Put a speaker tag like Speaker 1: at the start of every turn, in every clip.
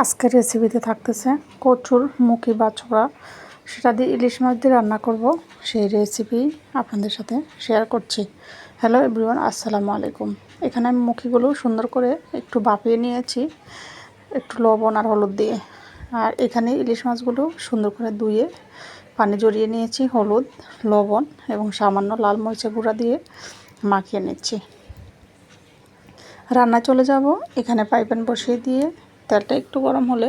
Speaker 1: আজকের রেসিপিতে থাকতেছে কচুর মুখি বা ছোড়া। সেটা দিয়ে ইলিশ মাছ দিয়ে রান্না করব। সেই রেসিপি আপনাদের সাথে শেয়ার করছি। হ্যালো এভরিওয়ান আসসালামু আলাইকুম। এখানে আমি মুখিগুলো সুন্দর করে একটু বাপিয়ে নিয়েছি, একটু লবণ আর হলুদ দিয়ে। আর এখানে ইলিশ মাছগুলো সুন্দর করে ধুয়ে পানি জড়িয়ে নিয়েছি, হলুদ, লবণ এবং সামান্য লাল মরিচের গুঁড়া দিয়ে মাখিয়ে নিচ্ছি। রান্না চলে যাব। এখানে পাইপেন বসিয়ে দিয়ে তেলটা একটু গরম হলে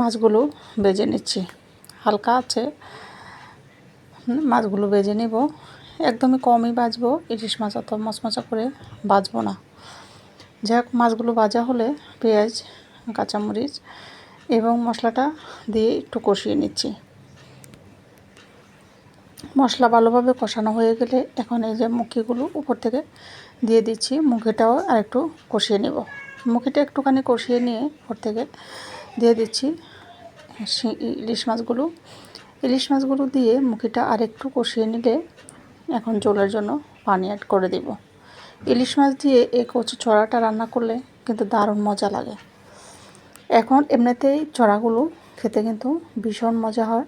Speaker 1: মাছগুলো বেজে নিচ্ছি। হালকা আছে। মাছগুলো বেজে নেব। একদমই কমই বাজবো, ইলিশ মাছ অত মচমচা করে বাজবো না। যাই হোক মাছগুলো ভাজা হলে পেঁয়াজ, কাঁচামরিচ এবং মশলাটা দিয়ে একটু কষিয়ে নিচ্ছি। মশলা ভালোভাবে কষানো হয়ে গেলে এখন এই যে মুখিগুলো উপর থেকে দিয়ে দিচ্ছি, মুখিটাও আর একটু কষিয়ে নেব। মুখিটা একটুখানি কষিয়ে নিয়ে ওর থেকে দিয়ে দিচ্ছি ইলিশ মাছগুলো। ইলিশ মাছগুলো দিয়ে মুখিটা আর একটু কষিয়ে নিলে এখন জলের জন্য পানি অ্যাড করে দিব। ইলিশ মাছ দিয়ে এই কচু ছড়াটা রান্না করলে কিন্তু দারুণ মজা লাগে। এখন এমনিতেই চড়াগুলো খেতে কিন্তু ভীষণ মজা হয়।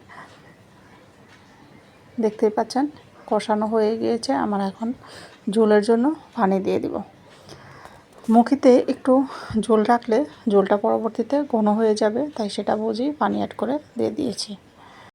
Speaker 1: দেখতেই পাচ্ছেন, কষানো হয়ে গিয়েছে, আমার এখন ঝোলের জন্য পানি দিয়ে দিব। মুখিতে একটু ঝোল রাখলে ঝোলটা পরবর্তীতে ঘন হয়ে যাবে, তাই সেটা বুঝি পানি অ্যাড করে দিয়ে দিয়েছি।